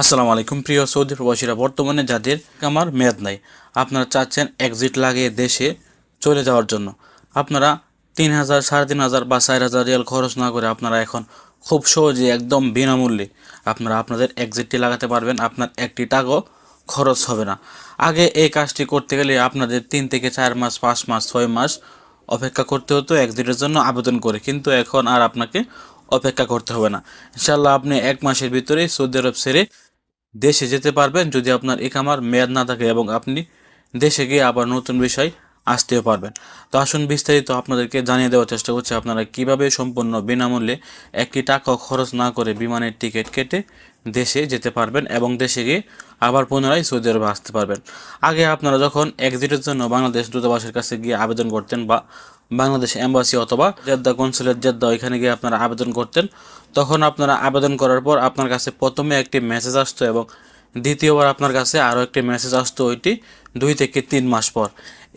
আসসালামু আলাইকুম, প্রিয় সৌদি প্রবাসীরা, বর্তমানে যাদের আমার মেয়াদ নাই, আপনারা চাচ্ছেন এক্সিট লাগিয়ে দেশে চলে যাওয়ার জন্য। আপনারা তিন হাজার, সাড়ে তিন হাজার বা চার হাজার রিয়াল খরচ না করে আপনারা এখন খুব সহজে, একদম বিনামূল্যে আপনারা আপনাদের এক্সিটটি লাগাতে পারবেন, আপনার একটি টাকাও খরচ হবে না। আগে এই কাজটি করতে গেলে আপনাদের তিন থেকে চার মাস, পাঁচ মাস, ছয় মাস অপেক্ষা করতে হতো এক্সিটের জন্য আবেদন করে, কিন্তু এখন আর আপনাকে অপেক্ষা করতে হবে না। ইনশাল্লাহ আপনি এক মাসের ভিতরেই সৌদি আরব ছেড়ে দেশে যেতে পারবেন যদি আপনার একামার মেয়াদ না থাকে এবং আপনি দেশে গিয়ে আবার নতুন বিষয় আসতেও পারবেন। তো আসুন বিস্তারিত আপনাদেরকে জানিয়ে দেওয়ার চেষ্টা করছি, আপনারা কীভাবে সম্পূর্ণ বিনামূল্যে একটি টাকাও খরচ না করে বিমানের টিকিট কেটে দেশে যেতে পারবেন এবং দেশে গিয়ে আবার পুনরায় সৌদি আরবে আসতে পারবেন। আগে আপনারা যখন এক্সিটের জন্য বাংলাদেশ দূতাবাসের কাছে গিয়ে আবেদন করতেন বা বাংলাদেশ এম্বাসি অথবা জেদ্দা কনসুলেট জেদ্দা ওইখানে গিয়ে আপনারা আবেদন করতেন, তখন আপনারা আবেদন করার পর আপনার কাছে প্রথমে একটি মেসেজ আসতো এবং দ্বিতীয়বার আপনার কাছে আরও একটি মেসেজ আসতো ওইটি দুই থেকে তিন মাস পর।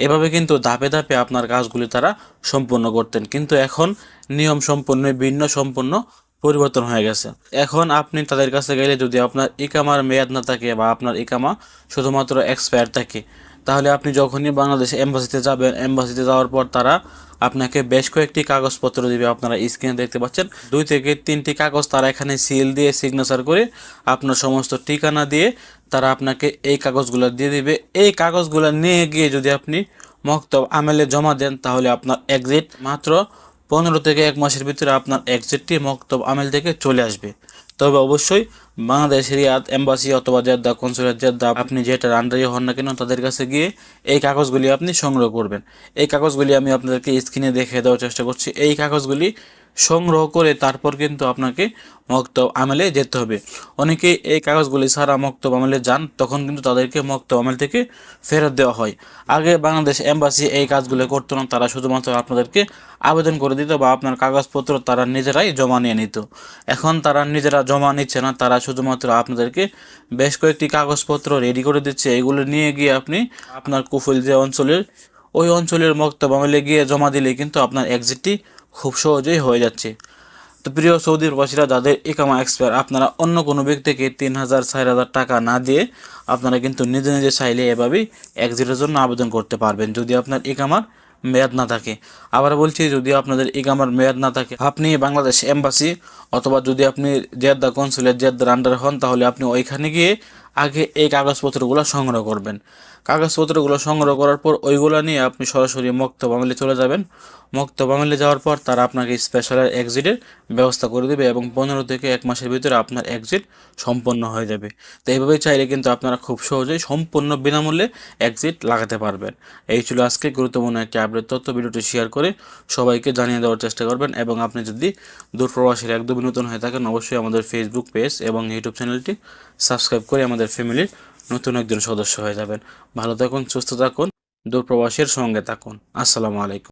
এভাবে কিন্তু ধাপে ধাপে আপনার কাজগুলি তারা সম্পূর্ণ করতেন। কিন্তু এখন নিয়ম সম্পূর্ণ, ভিন্ন সম্পূর্ণ পরিবর্তন হয়ে গেছে। এখন আপনি তাদের কাছে গেলে যদি আপনার ইকামার মেয়াদ না থাকে বা আপনার ইকামা শুধুমাত্র এক্সপায়ার থাকে, তাহলে আপনি যখনই বাংলাদেশ এম্বাসিতে যাবেন এম্বাসিতে যাওয়ার পর তারা আপনাকে বেশ কয়েকটি কাগজপত্র দিবে, আপনারা স্ক্রিনে দেখতে পাচ্ছেন। দুই থেকে তিনটি কাগজ তারা এখানে সিল দিয়ে সিগনেচার করে আপনার সমস্ত ঠিকানা দিয়ে তারা আপনাকে এই কাগজগুলো দিয়ে দিবে। এই কাগজগুলো নিয়ে গিয়ে যদি আপনি মক্তব আমেলে জমা দেন, তাহলে আপনার এক্সিট মাত্র পনেরো থেকে এক মাসের ভিতরে আপনার এক্সিটটি মক্তব আমেল থেকে চলে আসবে। তবে অবশ্যই বাংলাদেশের ইয়াদ এম্বাসি অথবা জেদ্দা কনসুলেট জেদ্দা আপনি যেটা আন্ডারে হন না কেন তাদের কাছে গিয়ে এই কাগজগুলি আপনি সংগ্রহ করবেন। এই কাগজগুলি আমি আপনাদেরকে স্ক্রিনে দেখে দেওয়ার চেষ্টা করছি। এই কাগজগুলি সংগ্রহ করে তারপর কিন্তু আপনাকে মক্তব আমেলে যেতে হবে। অনেকেই এই কাগজগুলি ছাড়া মক্তব আমেলে যান, তখন কিন্তু তাদেরকে মক্তব আমেল থেকে ফেরত দেওয়া হয়। আগে বাংলাদেশ এম্বাসি এই কাজগুলো করতো না, তারা শুধুমাত্র আপনাদেরকে আবেদন করে দিত বা আপনার কাগজপত্র তারা নিজেরাই জমা নিয়ে নিত। এখন তারা নিজেরা জমা নিচ্ছে না, তারা শুধুমাত্র আপনাদেরকে বেশ কয়েকটি কাগজপত্র রেডি করে দিচ্ছে। এগুলো নিয়ে গিয়ে আপনি আপনার কুফুল যে অঞ্চলের, ওই অঞ্চলের মক্তব আমেলে গিয়ে জমা দিলে কিন্তু আপনার এক্সিটটি খুব সহজেই হয়ে যাচ্ছে। তো প্রিয় সৌদি প্রবাসীরা, যাদের ইকামা এক্সপায়ার আপনারা অন্য কোনো ব্যক্তিকে তিন হাজার, চার হাজার টাকা না দিয়ে আপনারা কিন্তু নিজে নিজে চাইলে এভাবেই এক্সিটের জন্য আবেদন করতে পারবেন, যদি আপনার ইকামার মেয়াদ না থাকে। আবার বলছি, যদি আপনাদের ইকামার মেয়াদ না থাকে, আপনি বাংলাদেশ এম্বাসি অথবা যদি আপনি জেদ্দা কনসুলেট জেদ্দার আন্ডার হন, তাহলে আপনি ওইখানে গিয়ে আগে এই কাগজপত্রগুলো সংগ্রহ করবেন। কাগজপত্রগুলো সংগ্রহ করার পর ওইগুলো নিয়ে আপনি সরাসরি মক্তব বাঙালি চলে যাবেন। মক্তব বাঙালি যাওয়ার পর তারা আপনাকে স্পেশাল এক্সিটের ব্যবস্থা করে দেবে এবং পনেরো থেকে এক মাসের ভিতরে আপনার এক্সিট সম্পন্ন হয়ে যাবে। তো এইভাবেই চাইলে কিন্তু আপনারা খুব সহজেই সম্পূর্ণ বিনামূল্যে এক্সিট লাগাতে পারবেন। এই ছিল আজকে গুরুত্বপূর্ণ একটি আপডেট তথ্য। ভিডিওটি শেয়ার করে সবাইকে জানিয়ে দেওয়ার চেষ্টা করবেন এবং আপনি যদি দূরপ্রবাসীর একদমই নতুন হয়ে থাকেন, অবশ্যই আমাদের ফেসবুক পেজ এবং ইউটিউব চ্যানেলটি সাবস্ক্রাইব করে আমাদের ফ্যামিলির নতুন একজন সদস্য হয়ে যাবেন। ভালো থাকুন, সুস্থ থাকুন, দূরপ্রবাসের সঙ্গে থাকুন। আসসালামু আলাইকুম।